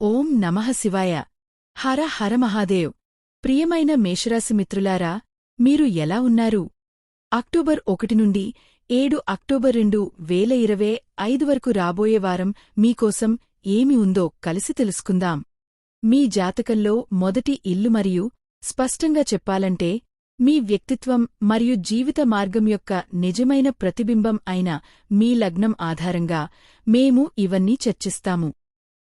ఓం నమః శివాయ. హర హర మహాదేవ్. ప్రియమైన మేషరాశి మిత్రులారా మీరు ఎలా ఉన్నారు? అక్టోబర్ ఒకటి నుండి ఏడు అక్టోబర్ రెండు వేల ఇరవై ఐదు వరకు రాబోయే వారం మీకోసం ఏమి ఉందో కలిసి తెలుసుకుందాం. మీ జాతకంలో మొదటి ఇల్లు మరియు స్పష్టంగా చెప్పాలంటే మీ వ్యక్తిత్వం మరియు జీవిత మార్గం యొక్క నిజమైన ప్రతిబింబం అయిన మీ లగ్నం ఆధారంగా మేము ఇవన్నీ చర్చిస్తాము.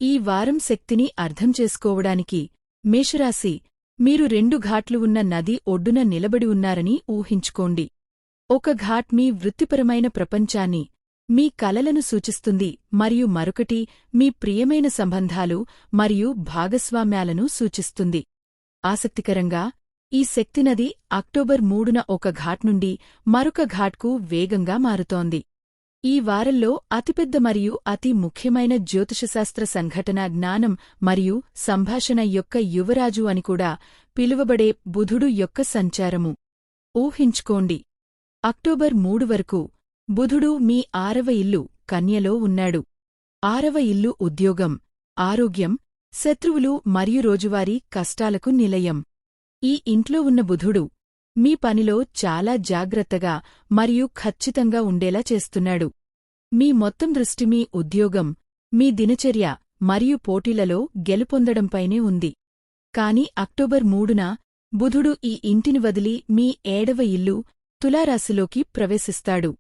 ఈ వారం శక్తిని అర్థం చేసుకోవడానికి మేషరాశి మీరు రెండు ఘాట్లు ఉన్న నది ఒడ్డున నిలబడి ఉన్నారని ఊహించుకోండి. ఒక ఘాట్ మీ వృత్తిపరమైన ప్రపంచాన్ని మీ కలలను సూచిస్తుంది మరియు మరొకటి మీ ప్రియమైన సంబంధాలు మరియు భాగస్వామ్యాలను సూచిస్తుంది. ఆసక్తికరంగా ఈ శక్తినది అక్టోబర్ మూడున ఒక ఘాట్ నుండి మరొక ఘాట్కు వేగంగా మారుతోంది. ఈ వారంలో అతిపెద్ద మరియు అతి ముఖ్యమైన జ్యోతిషశాస్త్ర సంఘటన జ్ఞానం మరియు సంభాషణ యొక్క యువరాజు అని కూడా పిలువబడే బుధుడు యొక్క సంచారము. ఊహించుకోండి. అక్టోబర్ మూడు వరకు బుధుడు మీ ఆరవ ఇల్లు కన్యలో ఉన్నాడు. ఆరవ ఇల్లు ఉద్యోగం ఆరోగ్యం శత్రువులు మరియు రోజువారీ కష్టాలకు నిలయం. ఈ ఇంట్లో ఉన్న బుధుడు మీ పనిలో చాలా జాగ్రత్తగా మరియు ఖచ్చితంగా ఉండేలా చేస్తున్నాడు. మీ మొత్తం దృష్టి మీ ఉద్యోగం మీ దినచర్య మరియు పోటీలలో గెలుపొందడంపైనే ఉంది. కాని అక్టోబర్ మూడున బుధుడు ఈ ఇంటిని వదిలి మీ ఏడవ ఇల్లు తులారాశిలోకి ప్రవేశిస్తాడు.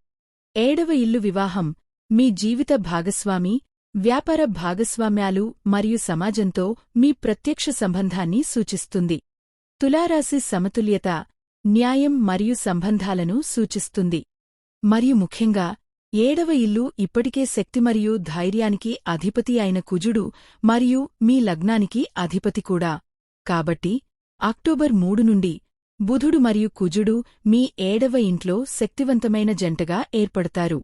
ఏడవ ఇల్లు వివాహం మీ జీవిత భాగస్వామి వ్యాపార భాగస్వామ్యాలు మరియు సమాజంతో మీ ప్రత్యక్ష సంబంధాన్ని సూచిస్తుంది. తులారాశి సమతుల్యత న్యాయం మరియు సంబంధాలను సూచిస్తుంది. మరియు ముఖ్యంగా ఏడవ ఇల్లు ఇప్పటికే శక్తి మరియు ధైర్యానికి అధిపతి అయిన కుజుడు మరియు మీ లగ్నానికి అధిపతి కూడా. కాబట్టి అక్టోబర్ మూడు నుండి బుధుడు మరియు కుజుడు మీ ఏడవ ఇంట్లో శక్తివంతమైన జంటగా ఏర్పడతారు.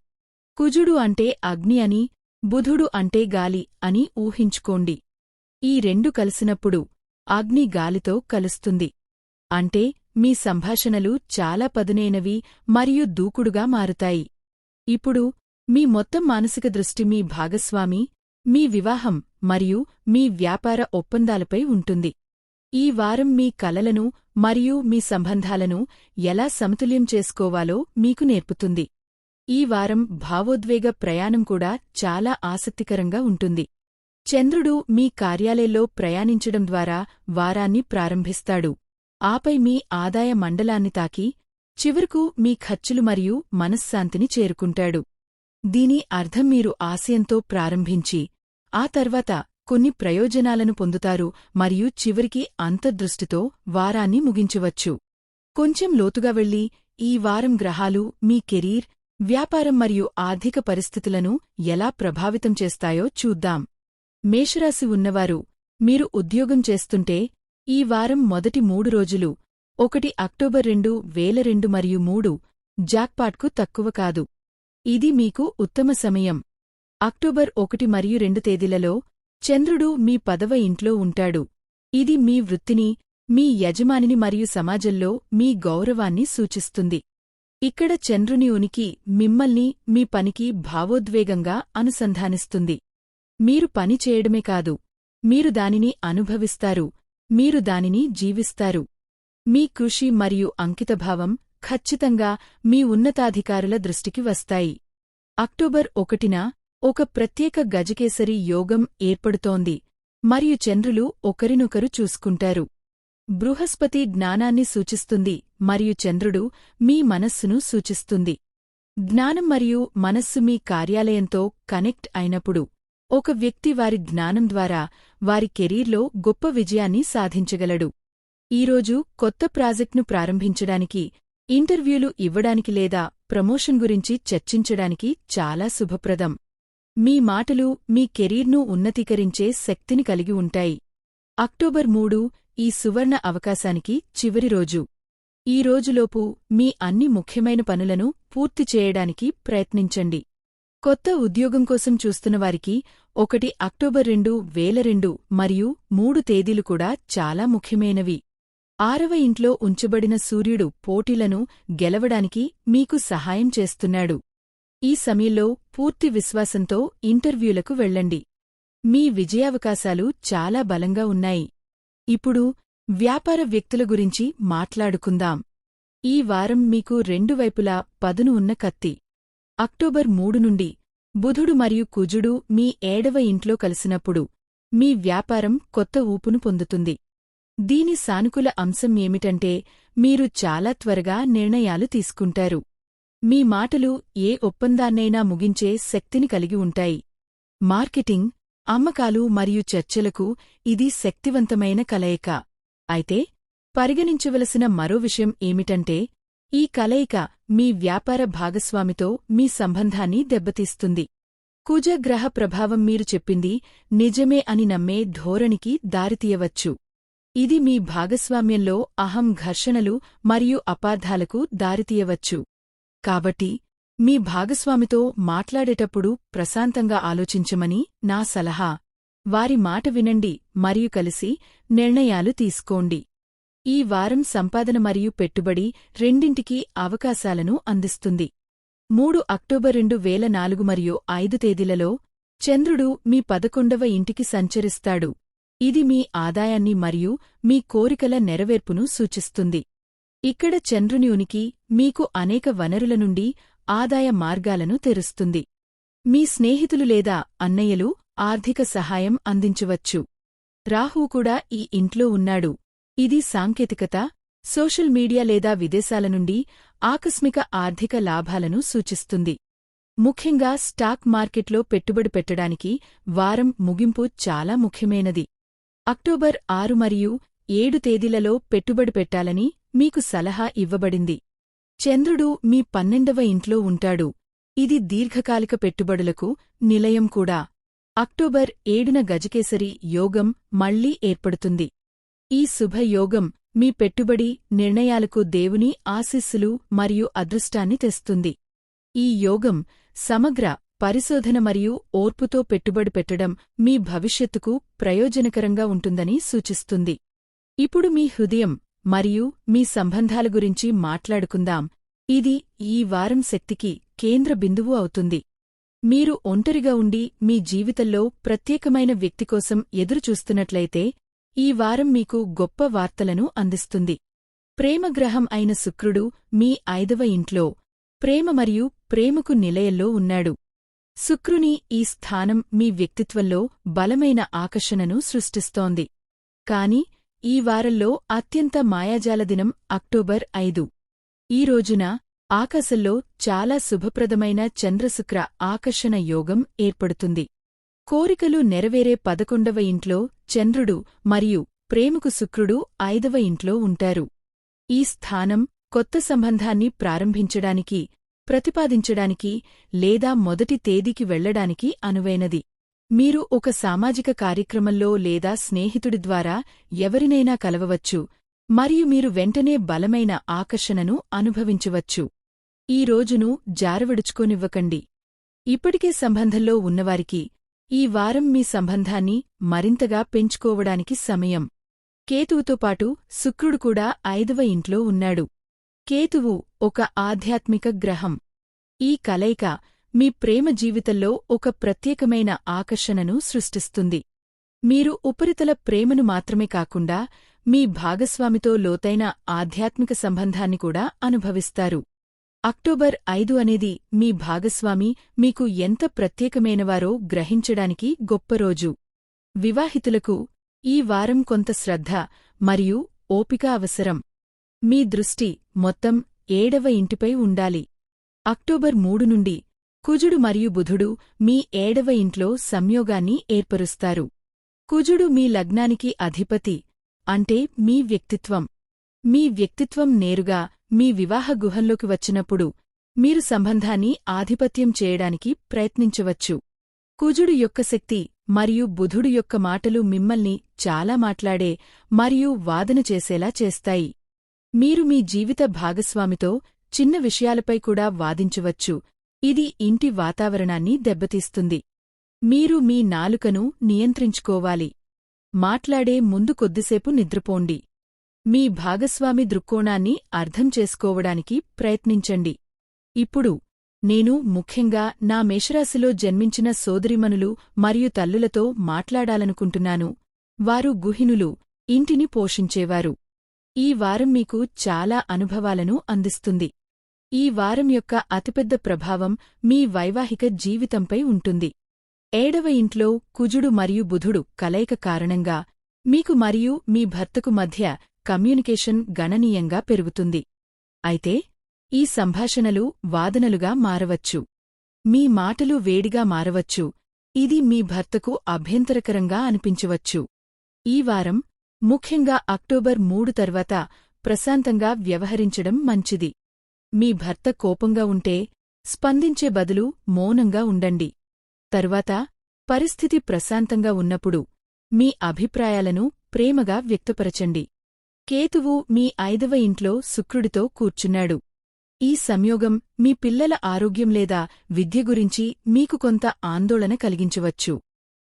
కుజుడు అంటే అగ్ని అని బుధుడు అంటే గాలి అని ఊహించుకోండి. ఈ రెండు కలిసినప్పుడు అగ్ని గాలితో కలుస్తుంది. అంటే మీ సంభాషణలు చాలా పదునైనవి మరియు దూకుడుగా మారుతాయి. ఇప్పుడు మీ మొత్తం మానసిక దృష్టి మీ భాగస్వామి మీ వివాహం మరియు మీ వ్యాపార ఒప్పందాలపై ఉంటుంది. ఈ వారం మీ కలలను మరియు మీ సంబంధాలను ఎలా సమతుల్యం చేసుకోవాలో మీకు నేర్పుతుంది. ఈ వారం భావోద్వేగ ప్రయాణం కూడా చాలా ఆసక్తికరంగా ఉంటుంది. చంద్రుడు మీ కార్యాలయంలో ప్రయాణించడం ద్వారా వారాన్ని ప్రారంభిస్తాడు. ఆపై మీ ఆదాయ మండలాన్ని తాకి చివరకు మీ ఖర్చులు మరియు మనశ్శాంతిని చేరుకుంటాడు. దీని అర్థం మీరు ఆశయంతో ప్రారంభించి ఆ తర్వాత కొన్ని ప్రయోజనాలను పొందుతారు మరియు చివరికి అంతర్దృష్టితో వారాన్ని ముగించవచ్చు. కొంచెం లోతుగా వెళ్ళి ఈ వారం గ్రహాలు మీ కెరీర్ వ్యాపారం మరియు ఆర్థిక పరిస్థితులను ఎలా ప్రభావితం చేస్తాయో చూద్దాం. మేషరాశి ఉన్నవారు మీరు ఉద్యోగం చేస్తుంటే ఈ వారం మొదటి మూడు రోజులు ఒకటి అక్టోబర్ రెండు వేల రెండు మరియు మూడు జాక్పాట్కు తక్కువ కాదు. ఇది మీకు ఉత్తమ సమయం. అక్టోబర్ ఒకటి మరియు రెండు తేదీలలో చంద్రుడు మీ పదవ ఇంట్లో ఉంటాడు. ఇది మీ వృత్తిని మీ యజమానిని మరియు సమాజంలో మీ గౌరవాన్ని సూచిస్తుంది. ఇక్కడ చంద్రుని ఉనికి మిమ్మల్ని మీ పనికి భావోద్వేగంగా అనుసంధానిస్తుంది. మీరు పని చేయడమే కాదు. మీరు దానిని అనుభవిస్తారు. మీరు దానిని జీవిస్తారు. మీ కృషి మరియు అంకితభావం ఖచ్చితంగా మీ ఉన్నతాధికారుల దృష్టికి వస్తాయి. అక్టోబర్ ఒకటిన ఒక ప్రత్యేక గజకేసరి యోగం ఏర్పడుతోంది. మరియు చంద్రులు ఒకరినొకరు చూసుకుంటారు. బృహస్పతి జ్ఞానాన్ని సూచిస్తుంది మరియు చంద్రుడు మీ మనస్సును సూచిస్తుంది. జ్ఞానం మరియు మనస్సు మీ కార్యాలయంతో కనెక్ట్ అయినప్పుడు ఒక వ్యక్తి వారి జ్ఞానం ద్వారా వారి కెరీర్లో గొప్ప విజయాన్ని సాధించగలడు. ఈరోజు కొత్త ప్రాజెక్ట్ను ప్రారంభించడానికి ఇంటర్వ్యూలు ఇవ్వడానికి లేదా ప్రమోషన్ గురించి చర్చించడానికి చాలా శుభప్రదం. మీ మాటలు మీ కెరీర్ను ఉన్నతీకరించే శక్తిని కలిగి ఉంటాయి. అక్టోబర్ మూడు ఈ సువర్ణ అవకాశానికి చివరి రోజు. ఈ రోజులోపు మీ అన్ని ముఖ్యమైన పనులను పూర్తి చేయడానికి ప్రయత్నించండి. కొత్త ఉద్యోగం కోసం చూస్తున్నవారికి ఒకటి అక్టోబర్ రెండు వేల రెండు మరియు మూడు తేదీలు కూడా చాలా ముఖ్యమైనవి. ఆరవ ఇంట్లో ఉంచబడిన సూర్యుడు పోటీలను గెలవడానికి మీకు సహాయం చేస్తున్నాడు. ఈ సమయంలో పూర్తి విశ్వాసంతో ఇంటర్వ్యూలకు వెళ్ళండి. మీ విజయావకాశాలు చాలా బలంగా ఉన్నాయి. ఇప్పుడు వ్యాపార వ్యక్తుల గురించి మాట్లాడుకుందాం. ఈ వారం మీకు రెండు వైపులా పదును ఉన్న కత్తి. అక్టోబర్ మూడు నుండి బుధుడు మరియు కుజుడు మీ ఏడవ ఇంట్లో కలిసినప్పుడు మీ వ్యాపారం కొత్త ఊపును పొందుతుంది. దీని సానుకూల అంశం ఏమిటంటే మీరు చాలా త్వరగా నిర్ణయాలు తీసుకుంటారు. మీ మాటలు ఏ ఒప్పందాన్నైనా ముగించే శక్తిని కలిగి ఉంటాయి. మార్కెటింగ్ అమ్మకాలు మరియు చర్చలకు ఇది శక్తివంతమైన కలయిక. అయితే పరిగణించవలసిన మరో విషయం ఏమిటంటే ఈ కలయిక మీ వ్యాపార భాగస్వామితో మీ సంబంధాన్ని దెబ్బతీస్తుంది. కుజగ్రహ ప్రభావం మీరు చెప్పింది నిజమే అని నమ్మే ధోరణికి దారితీయవచ్చు. ఇది మీ భాగస్వామ్యంలో అహం ఘర్షణలు మరియు అపార్థాలకు దారితీయవచ్చు. కాబట్టి మీ భాగస్వామితో మాట్లాడేటప్పుడు ప్రశాంతంగా ఆలోచించమని నా సలహా. వారి మాట వినండి మరియు కలిసి నిర్ణయాలు తీసుకోండి. ఈ వారం సంపాదన మరియు పెట్టుబడి రెండింటికీ అవకాశాలను అందిస్తుంది. మూడు అక్టోబర్ రెండు వేల నాలుగు మరియు ఐదు తేదీలలో చంద్రుడు మీ పదకొండవ ఇంటికి సంచరిస్తాడు. ఇది మీ ఆదాయాన్ని మరియు మీ కోరికల నెరవేర్పును సూచిస్తుంది. ఇక్కడ చంద్రుని ఉనికి మీకు అనేక వనరుల నుండి ఆదాయ మార్గాలను తెరుస్తుంది. మీ స్నేహితులు లేదా అన్నయ్యలు ఆర్థిక సహాయం అందించవచ్చు. రాహు కూడా ఈ ఇంట్లో ఉన్నాడు. ఇది సాంకేతికత సోషల్ మీడియా లేదా విదేశాల నుండి ఆకస్మిక ఆర్థిక లాభాలను సూచిస్తుంది. ముఖ్యంగా స్టాక్ మార్కెట్లో పెట్టుబడి పెట్టడానికి వారం ముగింపు చాలా ముఖ్యమైనది. అక్టోబర్ ఆరు మరియు ఏడు తేదీలలో పెట్టుబడి పెట్టాలని మీకు సలహా ఇవ్వబడింది. చంద్రుడు మీ పన్నెండవ ఇంట్లో ఉంటాడు. ఇది దీర్ఘకాలిక పెట్టుబడులకు నిలయం కూడా. అక్టోబర్ ఏడున గజకేసరి యోగం మళ్ళీ ఏర్పడుతుంది. ఈ శుభయోగం మీ పెట్టుబడి నిర్ణయాలకు దేవుని ఆశీస్సులు మరియు అదృష్టాన్ని తెస్తుంది. ఈ యోగం సమగ్ర పరిశోధన మరియు ఓర్పుతో పెట్టుబడి పెట్టడం మీ భవిష్యత్తుకు ప్రయోజనకరంగా ఉంటుందని సూచిస్తుంది. ఇప్పుడు మీ హృదయం మరియు మీ సంబంధాల గురించి మాట్లాడుకుందాం. ఇది ఈ వారం శక్తికి కేంద్ర బిందువు అవుతుంది. మీరు ఒంటరిగా ఉండి మీ జీవితంలో ప్రత్యేకమైన వ్యక్తి కోసం ఎదురుచూస్తున్నట్లయితే ఈ వారం మీకు గొప్ప వార్తలను అందిస్తుంది. ప్రేమగ్రహం అయిన శుక్రుడు మీ ఐదవ ఇంట్లో ప్రేమ మరియు ప్రేమకు నిలయంలో ఉన్నాడు. శుక్రుని ఈ స్థానం మీ వ్యక్తిత్వంలో బలమైన ఆకర్షణను సృష్టిస్తోంది. కాని ఈ వారంలో అత్యంత మాయాజాల దినం అక్టోబర్ ఐదు. ఈ రోజున ఆకాశంలో చాలా శుభప్రదమైన చంద్రశుక్ర ఆకర్షణ యోగం ఏర్పడుతుంది. కోరికలు నెరవేరే పదకొండవ ఇంట్లో చంద్రుడు మరియు ప్రేమకు శుక్రుడు ఐదవ ఇంట్లో ఉంటారు. ఈ స్థానం కొత్త సంబంధాన్ని ప్రారంభించడానికి ప్రతిపాదించడానికి లేదా మొదటి తేదీకి వెళ్ళడానికి అనువైనది. మీరు ఒక సామాజిక కార్యక్రమంలో లేదా స్నేహితుడి ద్వారా ఎవరినైనా కలవవచ్చు మరియు మీరు వెంటనే బలమైన ఆకర్షణను అనుభవించవచ్చు. ఈ రోజును జారవిడుచుకోనివ్వకండి. ఇప్పటికే సంబంధంలో ఉన్నవారికి ఈ వారం మీ సంబంధాన్ని మరింతగా పెంచుకోవడానికి సమయం. కేతువుతో పాటు శుక్రుడు కూడా ఐదవ ఇంట్లో ఉన్నాడు. కేతువు ఒక ఆధ్యాత్మిక గ్రహం. ఈ కలయిక మీ ప్రేమ జీవితంలో ఒక ప్రత్యేకమైన ఆకర్షణను సృష్టిస్తుంది. మీరు ఉపరితల ప్రేమను మాత్రమే కాకుండా మీ భాగస్వామితో లోతైన ఆధ్యాత్మిక సంబంధాన్ని కూడా అనుభవిస్తారు. అక్టోబర్ ఐదు అనేది మీ భాగస్వామి మీకు ఎంత ప్రత్యేకమైనవారో గ్రహించడానికి గొప్ప రోజు. వివాహితులకు ఈ వారం కొంత శ్రద్ధ మరియు ఓపిక అవసరం. మీ దృష్టి మొత్తం ఏడవ ఇంటిపై ఉండాలి. అక్టోబర్ మూడు నుండి కుజుడు మరియు బుధుడు మీ ఏడవ ఇంట్లో సంయోగాన్ని ఏర్పరుస్తారు. కుజుడు మీ లగ్నానికి అధిపతి అంటే మీ వ్యక్తిత్వం. మీ వ్యక్తిత్వం నేరుగా మీ వివాహ గుహంలోకి వచ్చినప్పుడు మీరు సంబంధాన్ని ఆధిపత్యం చేయడానికి ప్రయత్నించవచ్చు. కుజుడు యొక్క శక్తి మరియు బుధుడు యొక్క మాటలు మిమ్మల్ని చాలా మాట్లాడే మరియు వాదన చేసేలా చేస్తాయి. మీరు మీ జీవిత భాగస్వామితో చిన్న విషయాలపై కూడా వాదించవచ్చు. ఇది ఇంటి వాతావరణాన్ని దెబ్బతీస్తుంది. మీరు మీ నాలుకను నియంత్రించుకోవాలి. మాట్లాడే ముందు కొద్దిసేపు నిద్రపోండి. మీ భాగస్వామి దృక్కోణాన్ని అర్థం చేసుకోవడానికి ప్రయత్నించండి. ఇప్పుడు నేను ముఖ్యంగా నా మేషరాశిలో జన్మించిన సోదరిమనులు మరియు తల్లులతో మాట్లాడాలనుకుంటున్నాను. వారు గుహినులు ఇంటిని పోషించేవారు. ఈ వారం మీకు చాలా అనుభవాలను అందిస్తుంది. ఈ వారం యొక్క అతిపెద్ద ప్రభావం మీ వైవాహిక జీవితంపై ఉంటుంది. ఏడవ ఇంట్లో కుజుడు మరియు బుధుడు కలయిక కారణంగా మీకు మరియు మీ భర్తకు మధ్య కమ్యూనికేషన్ గణనీయంగా పెరుగుతుంది. అయితే ఈ సంభాషణలు వాదనలుగా మారవచ్చు. మీ మాటలు వేడిగా మారవచ్చు. ఇది మీ భర్తకు అభ్యంతరకరంగా అనిపించవచ్చు. ఈ వారం ముఖ్యంగా అక్టోబర్ మూడు తర్వాత ప్రశాంతంగా వ్యవహరించడం మంచిది. మీ భర్త కోపంగా ఉంటే స్పందించే బదులు మౌనంగా ఉండండి. తరువాత పరిస్థితి ప్రశాంతంగా ఉన్నప్పుడు మీ అభిప్రాయాలను ప్రేమగా వ్యక్తపరచండి. కేతువు మీ ఐదవ ఇంట్లో శుక్రుడితో కూర్చున్నాడు. ఈ సంయోగం మీ పిల్లల ఆరోగ్యం లేదా విద్య గురించి మీకు కొంత ఆందోళన కలిగించవచ్చు.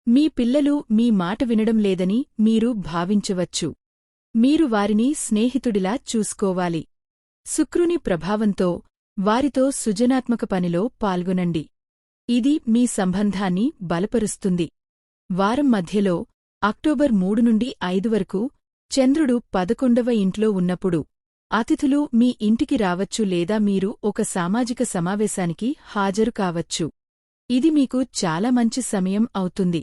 మీ పిల్లలు మీ మాట వినడం లేదని మీరు భావించవచ్చు. మీరు వారిని స్నేహితుడిలా చూసుకోవాలి. శుక్రుని ప్రభావంతో వారితో సృజనాత్మక పనిలో పాల్గొనండి. ఇది మీ సంబంధాన్ని బలపరుస్తుంది. వారం మధ్యలో అక్టోబర్ మూడు నుండి ఐదు వరకు చంద్రుడు పదకొండవ ఇంట్లో ఉన్నప్పుడు అతిథులు మీ ఇంటికి రావచ్చు లేదా మీరు ఒక సామాజిక సమావేశానికి హాజరు కావచ్చు. ఇది మీకు చాలా మంచి సమయం అవుతుంది.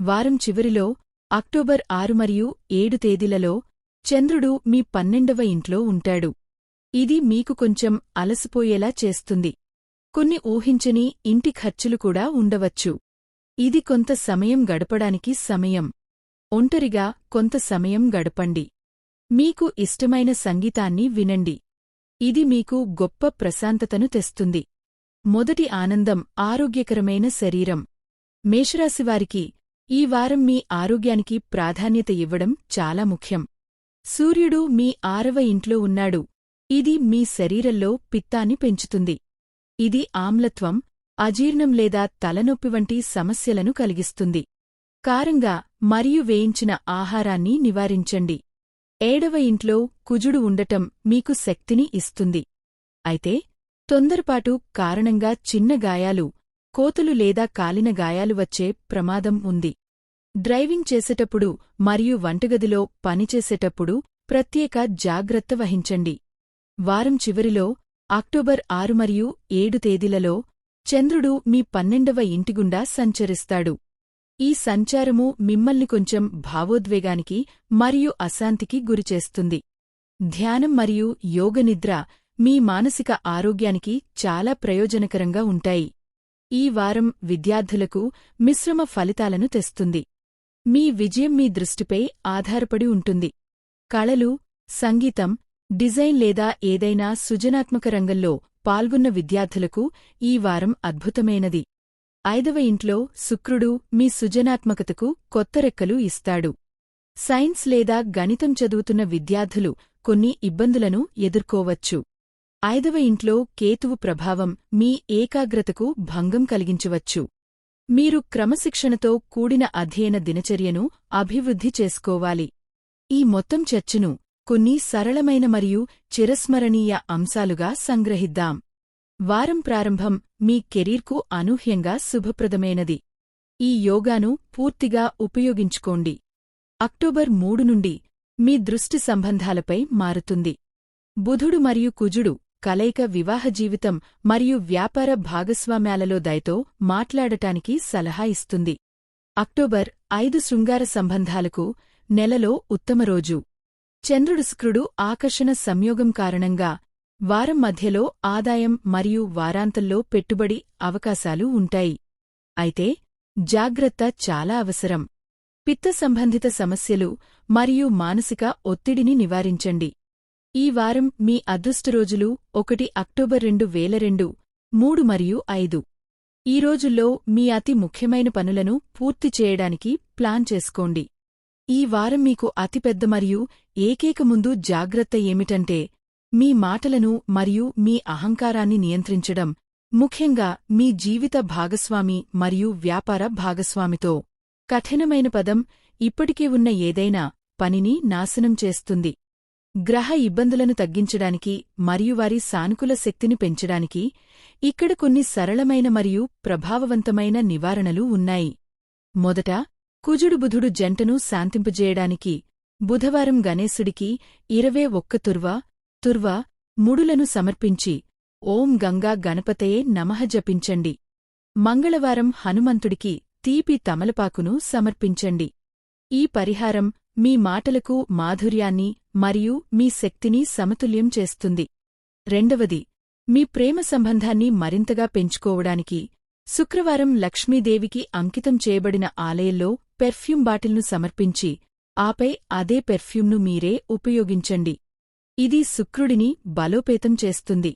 వారం చివరిలో అక్టోబర్ ఆరు మరియు ఏడు తేదీలలో చంద్రుడు మీ పన్నెండవ ఇంట్లో ఉంటాడు. ఇది మీకు కొంచెం అలసిపోయేలా చేస్తుంది. కొన్ని ఊహించని ఇంటి ఖర్చులు కూడా ఉండవచ్చు. ఇది కొంత సమయం గడపడానికి సమయం. ఒంటరిగా కొంత సమయం గడపండి. మీకు ఇష్టమైన సంగీతాన్ని వినండి. ఇది మీకు గొప్ప ప్రశాంతతను తెస్తుంది. మొదటి ఆనందం ఆరోగ్యకరమైన శరీరం. మేషరాశివారికి ఈ వారం మీ ఆరోగ్యానికి ప్రాధాన్యత ఇవ్వడం చాలా ముఖ్యం. సూర్యుడు మీ ఆరవ ఇంట్లో ఉన్నాడు. ఇది మీ శరీరంలో పిత్తాన్ని పెంచుతుంది. ఇది ఆమ్లత్వం అజీర్ణం లేదా తలనొప్పి వంటి సమస్యలను కలిగిస్తుంది. కారంగా మరియు వేయించిన ఆహారాన్ని నివారించండి. ఏడవ ఇంట్లో కుజుడు ఉండటం మీకు శక్తిని ఇస్తుంది. అయితే తొందరపాటు కారణంగా చిన్న గాయాలు కోతులు లేదా కాలిన గాయాలు వచ్చే ప్రమాదం ఉంది. డ్రైవింగ్ చేసేటప్పుడు మరియు వంటగదిలో పనిచేసేటప్పుడు ప్రత్యేక జాగ్రత్త వహించండి. వారం చివరిలో అక్టోబర్ ఆరు మరియు ఏడు తేదీలలో చంద్రుడు మీ పన్నెండవ ఇంటిగుండా సంచరిస్తాడు. ఈ సంచారము మిమ్మల్ని కొంచెం భావోద్వేగానికి మరియు అశాంతికి గురిచేస్తుంది. ధ్యానం మరియు యోగనిద్ర మీ మానసిక ఆరోగ్యానికి చాలా ప్రయోజనకరంగా ఉంటాయి. ఈ వారం విద్యార్థులకు మిశ్రమ ఫలితాలను తెస్తుంది. మీ విజయం మీ దృష్టిపై ఆధారపడి ఉంటుంది. కళలు సంగీతం డిజైన్ లేదా ఏదైనా సృజనాత్మక రంగంలో పాల్గొన్న విద్యార్థులకు ఈ వారం అద్భుతమైనది. ఐదవ ఇంట్లో శుక్రుడు మీ సృజనాత్మకతకు కొత్త రెక్కలు ఇస్తాడు. సైన్స్ లేదా గణితం చదువుతున్న విద్యార్థులు కొన్ని ఇబ్బందులను ఎదుర్కోవచ్చు. ఐదవ ఇంట్లో కేతువు ప్రభావం మీ ఏకాగ్రతకు భంగం కలిగించవచ్చు. మీరు క్రమశిక్షణతో కూడిన అధ్యయన దినచర్యను అభివృద్ధి చేసుకోవాలి. ఈ మొత్తం చర్చను కొన్ని సరళమైన మరియు చిరస్మరణీయ అంశాలుగా సంగ్రహిద్దాం. వారం ప్రారంభం మీ కెరీర్కు అనూహ్యంగా శుభప్రదమైనది. ఈ యోగాను పూర్తిగా ఉపయోగించుకోండి. అక్టోబర్ మూడు నుండి మీ దృష్టి సంబంధాలపై మారుతుంది. బుధుడు మరియు కుజుడు కలయిక వివాహ జీవితం మరియు వ్యాపార భాగస్వామ్యాలలో దయతో మాట్లాడటానికి సలహా ఇస్తుంది. అక్టోబర్ ఐదు శృంగార సంబంధాలకు నెలలో ఉత్తమ రోజు. చంద్రుడు శుక్రుడు ఆకర్షణ సంయోగం కారణంగా వారం మధ్యలో ఆదాయం మరియు వారాంతంలో పెట్టుబడి అవకాశాలు ఉంటాయి. అయితే జాగ్రత్త చాలా అవసరం. పిత్త సంబంధిత సమస్యలు మరియు మానసిక ఒత్తిడిని నివారించండి. ఈ వారం మీ అదృష్ట రోజులు ఒకటి అక్టోబర్ రెండు వేల రెండు మూడు మరియు ఐదు. ఈ రోజుల్లో మీ అతి ముఖ్యమైన పనులను పూర్తి చేయడానికి ప్లాన్ చేసుకోండి. ఈ వారం మీకు అతిపెద్ద మరియు ఏకేక ముందు జాగ్రత్త ఏమిటంటే మీ మాటలను మరియు మీ అహంకారాన్ని నియంత్రించడం ముఖ్యంగా మీ జీవిత భాగస్వామి మరియు వ్యాపార భాగస్వామితో. కఠినమైన పదం ఇప్పటికీ ఉన్న ఏదైనా పనిని నాశనం చేస్తుంది. గ్రహ ఇబ్బందులను తగ్గించడానికి మరియు వారి సానుకూల శక్తిని పెంచడానికి ఇక్కడ కొన్ని సరళమైన మరియు ప్రభావవంతమైన నివారణలు ఉన్నాయి. మొదట కుజుడు బుధుడు జంటను శాంతింపజేయడానికి బుధవారం గణేశుడికి ఇరవే ఒక్క తుర్వ తుర్వ ముడులను సమర్పించి ఓం గంగా గణపతయే నమః జపించండి. మంగళవారం హనుమంతుడికి తీపి తమలపాకును సమర్పించండి. ఈ పరిహారం మీ మాటలకు మాధుర్యాన్ని మరియు మీ శక్తిని సమతుల్యం చేస్తుంది. రెండవది మీ ప్రేమ సంబంధాన్ని మరింతగా పెంచుకోవడానికి శుక్రవారం లక్ష్మీదేవికి అంకితం చేయబడిన ఆలయంలో పెర్ఫ్యూమ్ బాటిల్ను సమర్పించి ఆపై అదే పెర్ఫ్యూమ్ను మీరే ఉపయోగించండి. ఇది శుక్రుడిని బలోపేతం చేస్తుంది.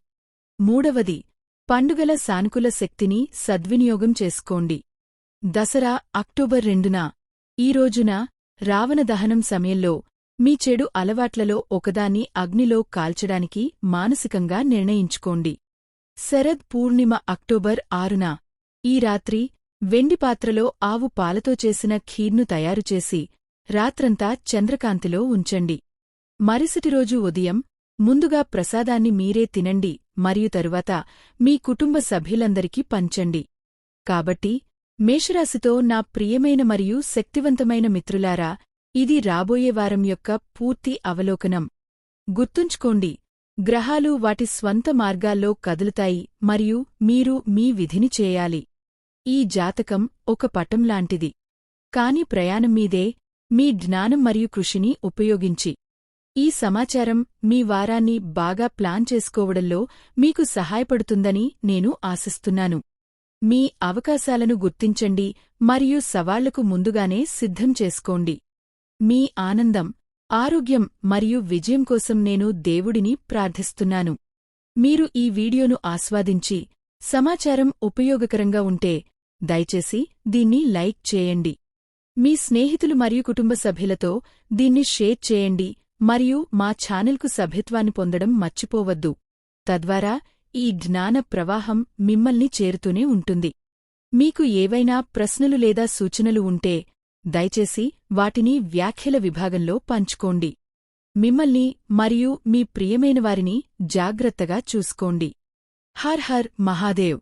మూడవది పండుగల సానుకూల శక్తిని సద్వినియోగం చేసుకోండి. దసరా అక్టోబర్ రెండున ఈ రోజున రావణ దహనం సమయంలో మీ చెడు అలవాట్లలో ఒకదాన్ని అగ్నిలో కాల్చడానికి మానసికంగా నిర్ణయించుకోండి. శరద్ పూర్ణిమ అక్టోబర్ ఆరున ఈ రాత్రి వెండి పాత్రలో ఆవు పాలతో చేసిన ఖీర్ను తయారుచేసి రాత్రంతా చంద్రకాంతిలో ఉంచండి. మరుసటి రోజు ఉదయం ముందుగా ప్రసాదాన్ని మీరే తినండి మరియు తరువాత మీ కుటుంబ సభ్యులందరికీ పంచండి. కాబట్టి మేషరాశితో నా ప్రియమైన మరియు శక్తివంతమైన మిత్రులారా ఇది రాబోయే వారం యొక్క పూర్తి అవలోకనం. గుర్తుంచుకోండి గ్రహాలు వాటి స్వంత మార్గాల్లో కదులుతాయి మరియు మీరు మీ విధిని చేయాలి. ఈ జాతకం ఒక పటంలాంటిది కాని ప్రయాణం మీదే మీ జ్ఞానం మరియు కృషిని ఉపయోగించి ఈ సమాచారం మీ వారాన్ని బాగా ప్లాన్ చేసుకోవడంలో మీకు సహాయపడుతుందని నేను ఆశిస్తున్నాను. మీ అవకాశాలను గుర్తించండి మరియు సవాళ్ళకు ముందుగానే సిద్ధం చేసుకోండి. మీ ఆనందం ఆరోగ్యం మరియు విజయం కోసం నేను దేవుడిని ప్రార్థిస్తున్నాను. మీరు ఈ వీడియోను ఆస్వాదించి సమాచారం ఉపయోగకరంగా ఉంటే దయచేసి దీన్ని లైక్ చేయండి. మీ స్నేహితులు మరియు కుటుంబ సభ్యులతో దీన్ని షేర్ చేయండి. మరియు మా ఛానల్కు సభ్యత్వాన్ని పొందడం మర్చిపోవద్దు. తద్వారా ఈ జ్ఞాన ప్రవాహం మిమ్మల్ని చేరుతూనే ఉంటుంది. మీకు ఏవైనా ప్రశ్నలు లేదా సూచనలు ఉంటే దయచేసి వాటిని వ్యాఖ్యల విభాగంలో పంచుకోండి. మిమ్మల్ని మరియు మీ ప్రియమైన వారిని జాగ్రత్తగా చూసుకోండి. హర్ హర్ మహాదేవ్!